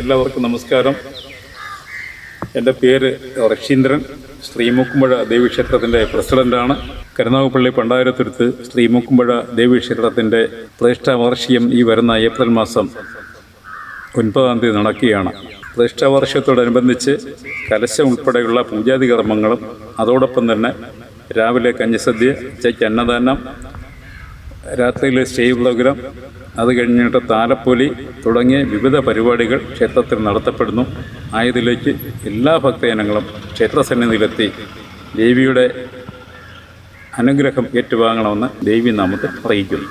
എല്ലാവർക്കും നമസ്കാരം. എന്റെ പേര് റഷീന്ദ്രൻ ശ്രീമുക്കുമ്പഴ ദേവീക്ഷേത്രത്തിന്റെ പ്രസിഡന്റാണ് കരുനാഗപ്പള്ളി പണ്ടായിരത്തുരുത്ത് ശ്രീമുക്കുമ്പഴ ദേവീക്ഷേത്രത്തിന്റെ പ്രതിഷ്ഠാവാർഷികം ഈ വരുന്ന ഏപ്രിൽ മാസം ഒൻപതാം തീയതി നടക്കുകയാണ്. പ്രതിഷ്ഠാവാർഷികത്തോടനുബന്ധിച്ച് കലശം ഉൾപ്പെടെയുള്ള പൂജാതി കർമ്മങ്ങളും അതോടൊപ്പം തന്നെ രാവിലെ കഞ്ഞിസദ്യ ഉച്ചയ്ക്ക് അന്നദാനം രാത്രിയിലെ സ്റ്റേജ് പ്രോഗ്രാം അത് കഴിഞ്ഞിട്ട് താലപ്പൊലി തുടങ്ങിയ വിവിധ പരിപാടികൾ ക്ഷേത്രത്തിൽ നടത്തപ്പെടുന്നു. ആയതിലേക്ക് എല്ലാ ഭക്തജനങ്ങളും ക്ഷേത്രസന്നിധിയിലെത്തി ദേവിയുടെ അനുഗ്രഹം ഏറ്റുവാങ്ങണമെന്ന് ദേവി നാമത്തിൽ അറിയിക്കുന്നു.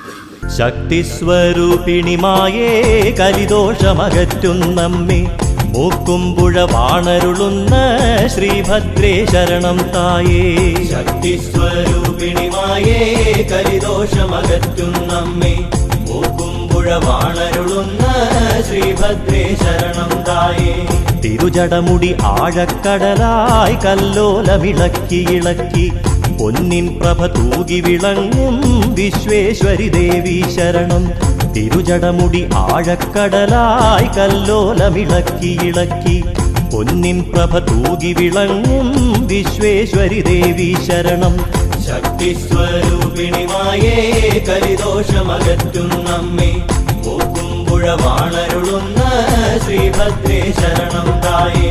ശക്തിസ്വരൂപിണിമായേ കലിദോഷമകറ്റുന്നമ്മേ മൂക്കുംപുഴ വാണരുളുന്ന ശ്രീഭദ്രേ ശരണം തായേ. ശക്തിസ്വരൂപിണിമായേ നമ്മെ കുമ്പുഴ വാണരുളുന്ന ശ്രീഭദ്രേ ശരണം തായേ. തിരുജടമുടി ആഴക്കടലായി കല്ലോലമിളക്കി ഇളക്കി പൊന്നിൻ പ്രഭ തൂകി വിളങ്ങും വിശ്വേശ്വരി ദേവി ശരണം. തിരുജടമുടി ആഴക്കടലായി കല്ലോലമിളക്കി ഇളക്കി പൊന്നിൻ പ്രഭ തൂകി വിളങ്ങും വിശ്വേശ്വരി ദേവി ശരണം. ശക്തി സ്വരൂപിണിമായേ കരിദോഷമകറ്റും നമ്മെ വാണരുളുന്ന ശ്രീഭദ്രേ ശരണം തായേ.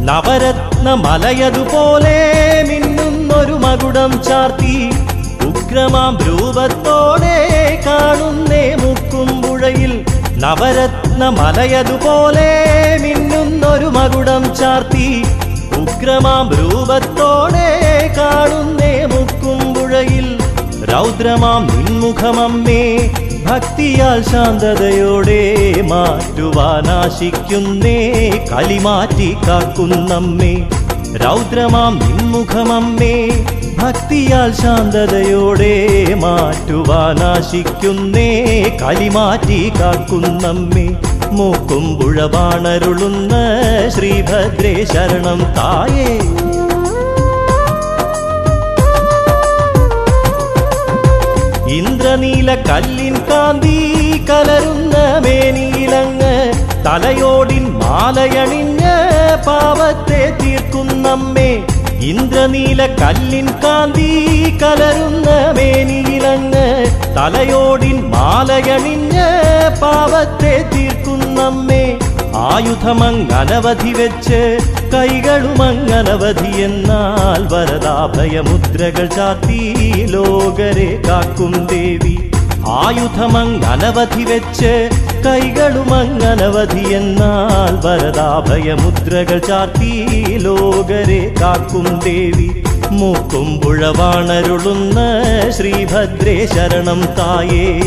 നവരത്ന മലയതുപോലെ മിന്നുന്നൊരു മകുടം ചാർത്തി ഉഗ്രമാം രൂപത്തോടെ കാണുന്നേ മുക്കുംപുഴയിൽ നവരത്ന മലയതുപോലെ മിന്നുന്നൊരു മകുടം ചാർത്തി ഉഗ്രമാം രൂപത്തോടെ കാണുന്നേ മുക്കുംപുഴയിൽ രൗദ്രമാം നിൻമുഖമമ്മേ ഭക്തിയാൽ ശാന്തതയോടെ മാറ്റുവാനാശിക്കുന്നേ കലിമാറ്റി കാക്കുന്നമ്മേ. രൗദ്രമാം നിൻമുഖമമ്മേ ഭക്തിയാൽ ശാന്തതയോടെ മാറ്റുവാനാശിക്കുന്നേ കലിമാറ്റി കാക്കുന്നമ്മേ. മൂക്കും ബാണരുളുന്ന ശ്രീഭദ്രേ ശരണം തായേ. ഇന്ദ്രനീല കല്ലിൻ കാന്തി കലരുന്ന മേനീലങ്ങ് തലയോടിൻ മാലയണിഞ്ഞ് പാവത്തെ തീർക്കുന്നമ്മേ. ഇന്ദ്രനീല കല്ലിൻ കാന്തി കലരുന്ന മേനിയിലങ്ങ് തലയോടിൻ മാലയണിഞ്ഞ് പാവത്തെ തീർക്കുന്നമ്മേ. ആയുധമങ്ങനവധി വെച്ച് കൈകളുമങ്ങനവധി എന്നാൽ വരദാഭയമുദ്രകൾ ചാത്തി ലോകരെ കാക്കും ദേവി. ആയുധമങ്ങനവധി വെച്ച് കൈകളുമങ്ങനവധി എന്നാൽ വരദാഭയമുദ്രകൾ ചാർത്തി ലോകരെ കാക്കും ദേവി. മൂക്കും പുഴവാണരുളുന്ന ശ്രീഭദ്രേ ശരണം തായേ.